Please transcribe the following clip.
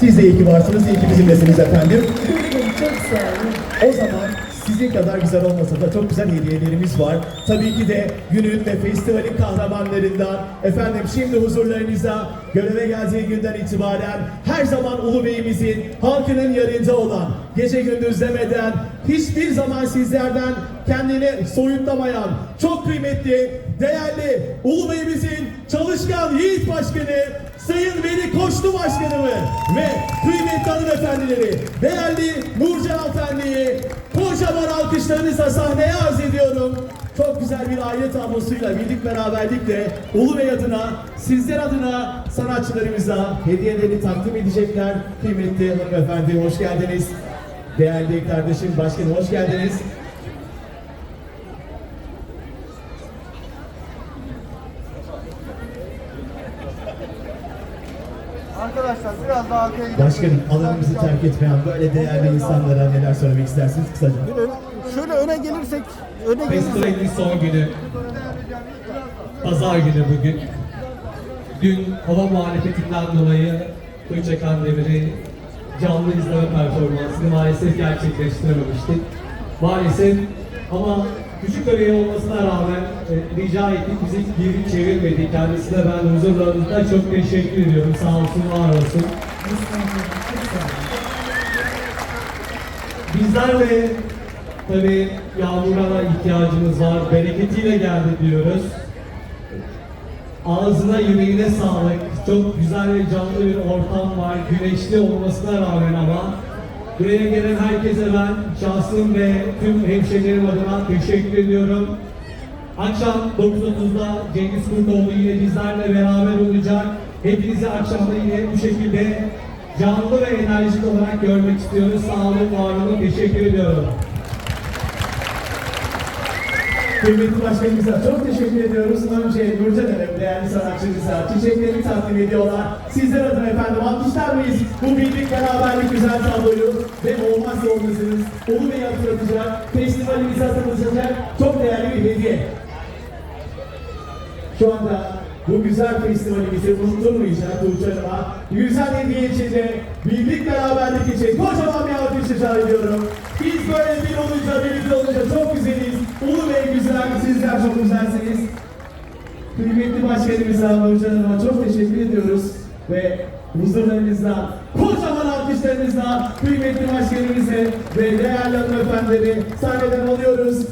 Siz de iyi ki varsınız, iyi ki bizimlesiniz efendim. Çok sağ olun. O zaman sizin kadar güzel olmasa da çok güzel hediyelerimiz var. Tabii ki de günün ve festivalin kahramanlarından efendim şimdi huzurlarınıza göreve geldiği günden itibaren her zaman Ulu Bey'imizin halkının yanında olan gece gündüz demeden hiçbir zaman sizlerden kendini soyutlamayan çok kıymetli, değerli Ulu Bey'imizin çalışkan yiğit başkanı Sayın Veli Koçlu Başkanımı ve kıymetli hanımefendileri, değerli Nurcan alkışlarınızla sahneye arz ediyorum. Çok güzel bir aile tablosuyla birlik beraberlikle Ulu Bey adına, sizler adına sanatçılarımıza hediyelerini takdim edecekler. Kıymetli hanımefendi hoş geldiniz. Değerli kardeşim başkanım hoş geldiniz. Arkadaşlar biraz daha arkaya gidelim. Başkanım alanımızı terk etmeyen böyle değerli insanlara neler söylemek istersiniz kısaca? Şöyle öne gelirsek, öne gelirsek. Son günü. Pazar günü bugün. Dün hava muhalefetinden dolayı Kılıçak Demir'i canlı izleme performansını maalesef gerçekleştirememiştik. Maalesef ama küçük bebeği olmasına rağmen e, rica ettik bizi geri çevirmedi. Kendisine ben huzurlarınızda çok teşekkür ediyorum. Sağ olsun, var olsun. Bizler de tabii yağmura ihtiyacımız var. Bereketiyle geldi diyoruz. Ağzına yüreğine sağlık. Çok güzel ve canlı bir ortam var. Güneşli olmasına rağmen ama buraya gelen herkese ben şahsım ve tüm hemşehrilerim adına teşekkür ediyorum. Akşam 9.30'da Cengiz Kurtoğlu yine bizlerle beraber olacak. Hepinizi akşamda yine bu şekilde canlı ve enerjik olarak görmek istiyoruz. Sağ olun, var olun. Teşekkür ediyorum. Kıymetli başkanımıza çok teşekkür ediyoruz. Önce Nurcan Hanım değerli sanatçımıza çiçeklerini takdim ediyorlar. Sizler adına efendim alkışlar mıyız? Bu birlik beraberlik güzel tabloyu ve olmazsa olmazınız Ulu Bey'i hatırlatacak, festivalimizi hatırlatacak çok değerli bir hediye. Şu anda bu güzel festivalimizi unutulmayacak Tuğçe Hanım'a güzel hediye için de birlik beraberlik için kocaman bir alkış rica ediyorum. Biz böyle bir olunca birlikte olunca çok sizler çok güzelsiniz. Kıymetli başkanımıza, Nurcan Hanım'a çok teşekkür ediyoruz. Ve huzurlarınızda, kocaman alkışlarınızla kıymetli başkanımızı ve değerli hanımefendileri sahneden alıyoruz.